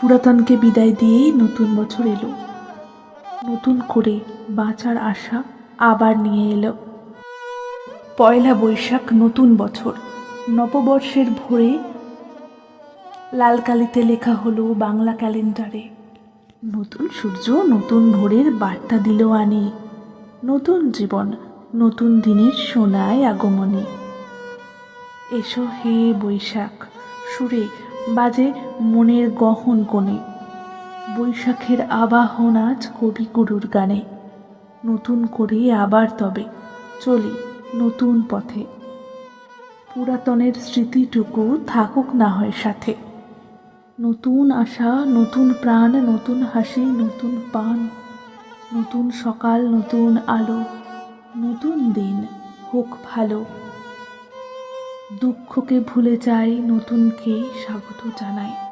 পুরাতনকে বিদায় দিয়েই নতুন বছর এলো। নতুন করে বাঁচার আশা আবার নিয়ে এলো। পয়লা বৈশাখ নতুন বছর। নববর্ষের ভোরে লাল কালিতে লেখা হলো বাংলা ক্যালেন্ডারে। নতুন সূর্য নতুন ভোরের বার্তা দিল আনি। নতুন জীবন, নতুন দিনের সোনায় আগমনে। এসো হে বৈশাখ, সুরে বাজে মনের গহন কোণে। বৈশাখের আবাহন আজ কবিগুরুর গানে। নতুন করে আবার তবে চলি নতুন পথে। পুরাতনের স্মৃতিটুকু থাকুক না হয় সাথে। নতুন আশা, নতুন প্রাণ, নতুন হাসি, নতুন পান, নতুন সকাল, নতুন আলো, নতুন দিন হোক ভালো। দুঃখকে ভুলে যাই নতুনকে স্বাগত জানাই।